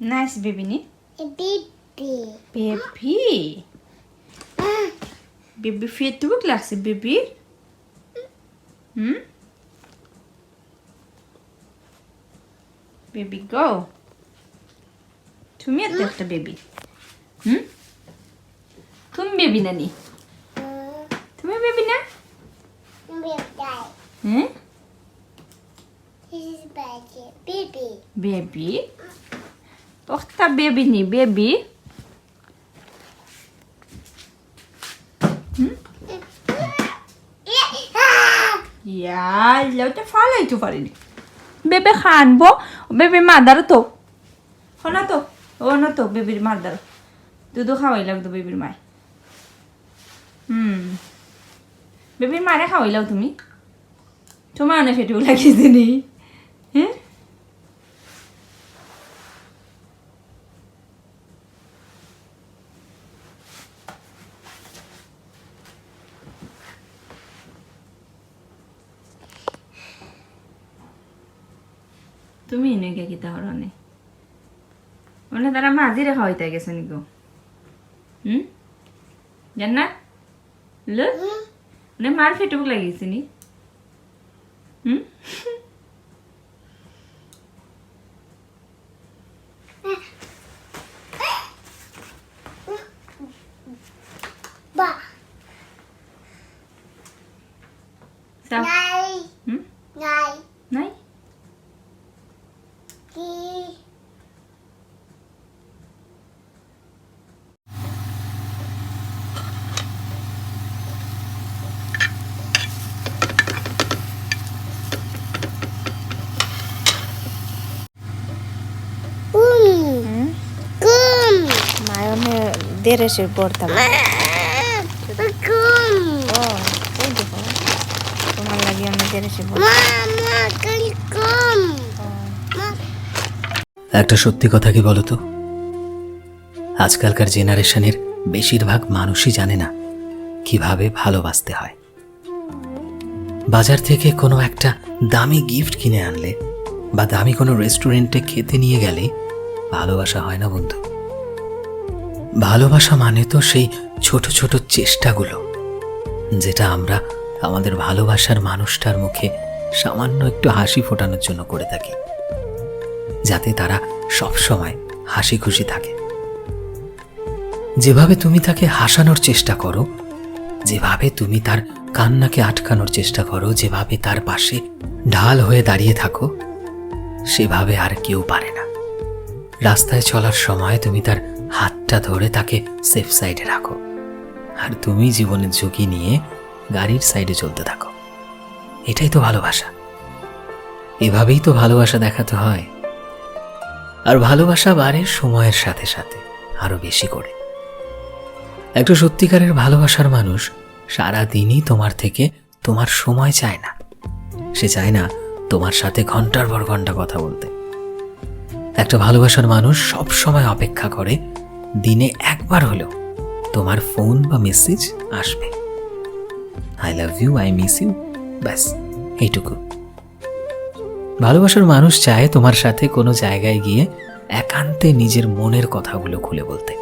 Nice baby ni. A baby. Baby. Baby Facebook লাগছে baby. হুম baby গো তুমি এত একটা বেবি হুম তুমি বেবি না নি Uh, তুমি বেবি না we'll die. হ্যাঁ This is baby. Baby. Baby ওটা বেবি নি বেবি ওটা ফালাইতে পারিনি বেবে খানবো বেবি মাদারও তো ও না তো ও না তো বেবির মাদার দুধও খাওয়াই লাগতো বেবির মায় হুম বেবির মারে খাওয়াইলাও তুমি তোমার অনেক ফেটেও লাগিয়ে দিনি হ্যাঁ তুমি এনেকে কিতা হরনে মানে তারা মাঝিরে খাওয়াইতে গেছে নিকো? হুম? জান? না লো? মানে মার ফেটুক লাগিয়েছে নি? হুম? Nai. হুম? Nai. Rocky. ಬೇರೆಸಿ ಬೋಡ್ತಾಳೆ ಸುಮ್ಮನೆ ಬೇರೆಸಿ ಬೋಡ್ একটা সত্যি কথা কি বলতো আজকালকার জেনারেশনের বেশিরভাগ মানুষই জানে না কীভাবে ভালোবাসতে হয়। বাজার থেকে কোনো একটা দামি গিফট কিনে আনলে বা দামি কোনো রেস্টুরেন্টে খেতে নিয়ে গেলে ভালোবাসা হয় না বন্ধু। ভালোবাসা মানে তো সেই ছোট ছোট চেষ্টাগুলো যেটা আমরা আমাদের ভালোবাসার মানুষটার মুখে সামান্য একটু হাসি ফোটানোর জন্য করে থাকি। যাতে তারা সবসময় হাসি খুশি থাকে। যেভাবে তুমি তাকে হাসানোর চেষ্টা করো, যেভাবে তুমি তার কান্নাকে আটকানোর চেষ্টা করো, যেভাবে তার পাশে ঢাল হয়ে দাঁড়িয়ে থাকো, সেভাবে আর কেউ পারে না। রাস্তায় চলার সময় তুমি তার হাতটা ধরে তাকে সেফ সাইডে রাখো। আর তুমি জীবনের ঝুঁকি নিয়ে গাড়ির সাইডে চলতে থাকো। এটাই তো ভালোবাসা। এভাবেই তো ভালোবাসা দেখাতে হয়। আর ভালোবাসা বাড়ে সময়ের সাথে সাথে, আরও বেশি করে। একটা সত্যিকারের ভালোবাসার মানুষ সারা দিনই তোমার থেকে তোমার সময় চায় না। সে চায় না তোমার সাথে ঘণ্টার পর ঘণ্টা কথা বলতে। একটা ভালোবাসার মানুষ সব সময় অপেক্ষা করে, দিনে একবার হলেও তোমার ফোন বা মেসেজ আসবে। I love you I miss you ব্যাস, এইটুকু। ভালোবাসার মানুষ চায় তোমার সাথে কোনো জায়গায় গিয়ে একান্তে নিজের মনের কথাগুলো খুলে বলতে।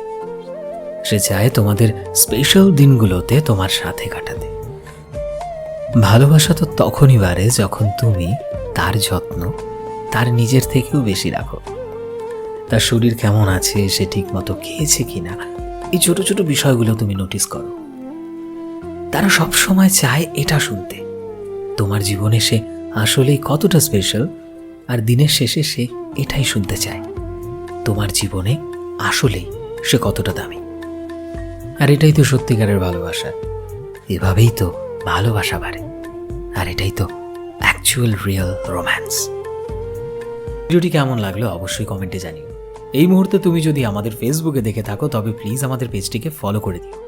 সে চায় তোমাদের স্পেশাল দিনগুলোতে তোমার সাথে কাটাতে। ভালোবাসা তো তখনই বাড়ে যখন তুমি তার যত্ন, তার নিজের থেকেও বেশি রাখো। তার শরীর কেমন আছে, সে ঠিক মতো খেয়েছে কিনা, এই ছোট ছোট বিষয়গুলো তুমি নোটিস করো। তারা সবসময় চায় এটা শুনতে। তোমার জীবনে সে আসলেই কতটা স্পেশাল আর দিনের শেষে সে এটাই শুনতে চায়, তোমার জীবনে আসলেই সে কতটা দামি। আর এটাই তো সত্যিকারের ভালোবাসা, এভাবেই তো ভালোবাসা বাড়ে, আর এটাই তো অ্যাকচুয়াল রিয়েল রোম্যান্স ভিডিওটি কেমন লাগল অবশ্যই কমেন্টে জানিও। এই মুহূর্তে তুমি যদি আমাদের ফেসবুকে দেখে থাকো, তবে প্লিজ আমাদের পেজটিকে ফলো করে দিও।